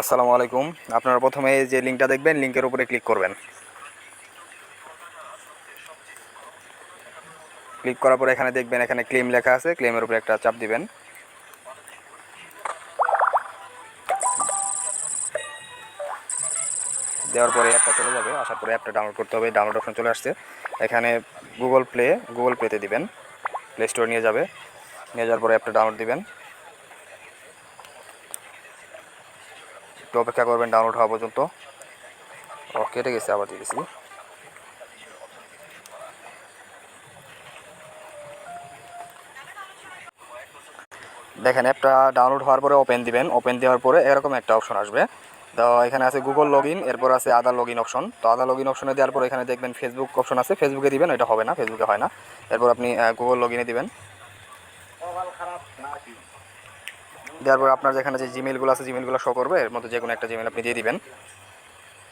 আসসালামু আলাইকুম। আপনারা প্রথমে যে লিঙ্কটা দেখবেন, লিঙ্কের উপরে ক্লিক করবেন। ক্লিক করার পরে এখানে দেখবেন, এখানে ক্লেম লেখা আছে, ক্লেমের উপরে একটা চাপ দিবেন। দেওয়ার পরে অ্যাপটা চলে যাবে, আসার পরে অ্যাপটা ডাউনলোড করতে হবে, ডাউনলোড অপশন চলে আসছে। এখানে গুগল প্লে, গুগল প্লেতে দিবেন, প্লে স্টোর নিয়ে যাবে, নিয়ে যাওয়ার পরে অ্যাপটা ডাউনলোড দিবেন। একটু অপেক্ষা করবেন ডাউনলোড হওয়া পর্যন্ত। ও, কেটে গেছে, আবার দিয়ে দিছি। দেখেন অ্যাপটা ডাউনলোড হওয়ার পরে ওপেন দিবেন। ওপেন দেওয়ার পরে এরকম একটা অপশন আসবে। তো এখানে আছে গুগল লগ ইন এরপর আছে আদার লগ ইন অপশন তো আদার লগ ইন অপশনে দেওয়ার পর এখানে দেখবেন ফেসবুক অপশন আছে। ফেসবুকে দিবেন, এটা হবে না ফেসবুকে হয় না। এরপর আপনি গুগল লগ ইনে দিবেন। দেওয়ার পর আপনার যেখানে যে জিমেলগুলো আছে জিমেলগুলো শো করবে, এর মধ্যে যে কোনো একটা জিমেল আপনি দিয়ে দিবেন।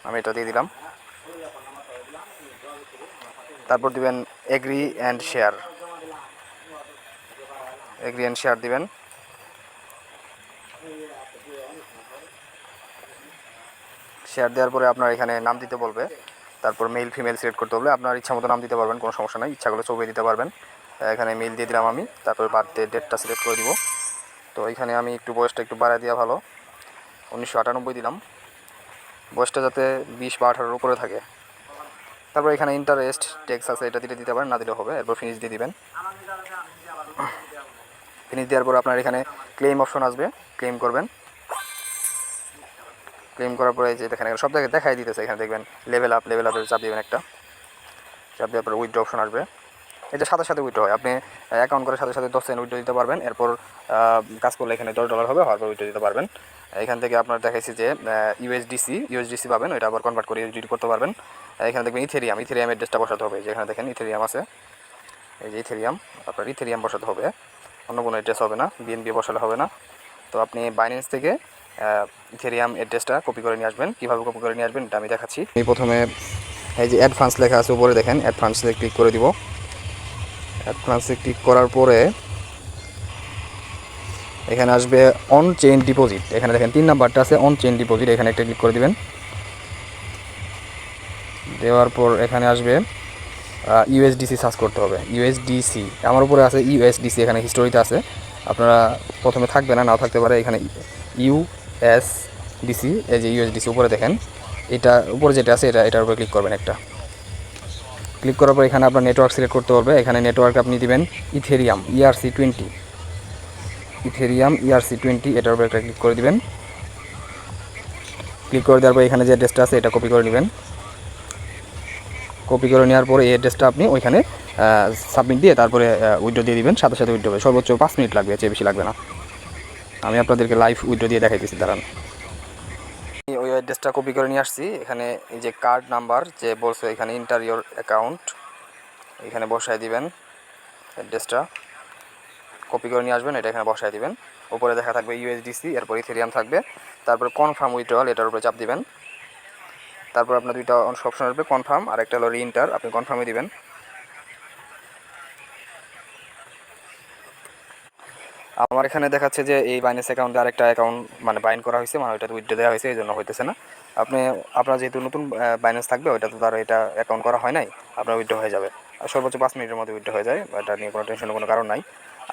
আমি এটা দিয়ে দিলাম। তারপর দিবেন agree and share agree and share দিবেন। শেয়ার দেওয়ার পরে আপনার এখানে নাম দিতে বলবে। তারপর মেল ফিমেল সিলেক্ট করতে হবে আপনার ইচ্ছা মতো নাম দিতে পারবেন, কোনো সমস্যা নেই। ইচ্ছা ইচ্ছাগুলো ছবি দিতে পারবেন। এখানে মেল দিয়ে দিলাম আমি। তারপর বার্থডে ডেটটা সিলেক্ট করে দিব। তো এখানে আমি একটু বয়সটা একটু বাড়ায় দেওয়া ভালো। উনিশশো আটানব্বই দিলাম। বয়সটা যাতে বিশ বা আঠারোর উপরে থাকে। তারপর এখানে ইন্টারেস্ট ট্যাক্স আছে, এটা দিলে দিতে পারেন, না দিলে হবে, এরপর ফিনিশ দিয়ে দিবেন। ফিনিশ দেওয়ার পর আপনার এখানে ক্লেম অপশন আসবে ক্লেম করবেন। ক্লেম করার পরে যে দেখেন, সব জায়গায় দেখাই দিতেছে, এখানে দেখবেন লেভেল আপ লেভেল আপের চাপ দিবেন একটা। চাপ দেওয়ার পরে উইথড্র অপশন আসবে। এটা সাথে সাথে উইথড্র হয়। আপনি অ্যাকাউন্ট করার সাথে সাথে দশ সেকেন্ড উইথড্র দিতে পারবেন। এরপর কাজ করলে এখানে দশ ডলার হবে, হওয়ার পর উইথড্র দিতে পারবেন। এখান থেকে আপনার দেখাইছি যে ইউএসডিসি ইউএসডিসি পাবেন, ওইটা আবার কনভার্ট করে ইউএসডিটি করতে পারবেন। এখানে দেখবেন ইথেরিয়াম ইথেরিয়াম অ্যাড্রেসটা বসাতে হবে। যেখানে দেখেন ইথেরিয়াম আছে। এই যে ইথেরিয়াম আপনার ইথেরিয়াম বসাতে হবে। অন্য কোনো অ্যাড্রেস হবে না বিএনপি বসালে হবে না। তো আপনি বাইন্যান্স থেকে ইথেরিয়াম অ্যাড্রেসটা কপি করে নিয়ে আসবেন। কীভাবে কপি করে নিয়ে আসবেন, এটা আমি দেখাচ্ছি। আমি প্রথমে, এই যে অ্যাডভান্স লেখা আছে উপরে দেখেন। অ্যাডভান্সে ক্লিক করে দিব। অ্যাডভান্সে ক্লিক করার পরে এখানে আসবে অন চেইন ডিপোজিট এখানে দেখেন তিন নাম্বারটা আছে অন চেইন ডিপোজিট এখানে একটা ক্লিক করে দিবেন। দেওয়ার পর এখানে আসবে ইউএসডিসি সার্চ করতে হবে। ইউএসডিসি আমার উপরে আছে ইউএসডিসি এখানে হিস্টোরিতে আছে। আপনারা প্রথমে থাকবে না, নাও থাকতে পারে। এখানে ইউএসডিসি এই যে ইউএসডিসি উপরে দেখেন, এটা উপরে যেটা আছে, এটা, এটার উপরে ক্লিক করবেন একটা। ক্লিক করার পর এখানে আপনার নেটওয়ার্ক সিলেক্ট করতে পারবে এখানে নেটওয়ার্ক আপনি দিবেন Ethereum ERC twenty Ethereum ERC twenty এটার উপরে একটা ক্লিক করে দিবেন। ক্লিক করে দেওয়ার পর এখানে যে অ্যাড্রেসটা আছে, এটা কপি করে নেবেন। কপি করে নেওয়ার পরে এই অ্যাড্রেসটা আপনি ওইখানে সাবমিট দিয়ে তারপরে উইড্রো দিয়ে দিবেন, সাথে সাথে উইড্রো হবে। সর্বোচ্চ পাঁচ মিনিট লাগবে চেয়ে বেশি লাগবে না। আমি আপনাদেরকে লাইভ উইড্রো দিয়ে দেখাইতেছি, দাঁড়ান। অ্যাড্রেসটা কপি করে নিয়ে আসছি। এখানে এই যে কার্ড নাম্বার যে বলছে, এখানে ইন্টারিয়র অ্যাকাউন্ট এখানে বসায় দিবেন অ্যাড্রেসটা। কপি করে নিয়ে আসবেন, এটা এখানে বসায় দিবেন। উপরে দেখা থাকবে ইউএসডিসি এরপর ইথেরিয়াম থাকবে। তারপর কনফার্ম উইথড্রল এটার উপরে চাপ দিবেন। তারপর আপনার দুইটা অপশন আসবে কনফার্ম আর একটা হলো রিইন্টার আপনি কনফার্মে দিবেন। আমার এখানে দেখাচ্ছে যে এই বাইন্যান্স অ্যাকাউন্টে আরেকটা অ্যাকাউন্ট মানে বাইন করা হয়েছে মানে ওইটা উইথড্র দেওয়া হয়েছে এই জন্য হইতেছে না। আপনি, আপনার যেহেতু নতুন বাইন্যান্স থাকবে ওইটা তো তার এটা অ্যাকাউন্ট করা হয় নাই, আপনার উইথড্র হয়ে যাবে। আর সর্বোচ্চ পাঁচ মিনিটের মধ্যে উইথড্র হয়ে যায়, এটা নিয়ে কোনো টেনশনের কোনো কারণ নাই।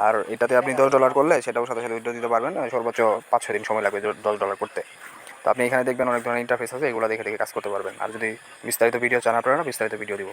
আর এটাতে আপনি দশ ডলার করলে সেটাও সাথে সাথে উইথড্র দিতে পারবেন সর্বোচ্চ পাঁচ ছয় দিন সময় লাগবে দশ ডলার করতে। তো আপনি এখানে দেখবেন অনেক ধরনের ইন্টারফেস আছে, এগুলো দেখে দেখে কাজ করতে পারবেন। আর যদি বিস্তারিত ভিডিও চান আপনারা, বিস্তারিত ভিডিও দিব।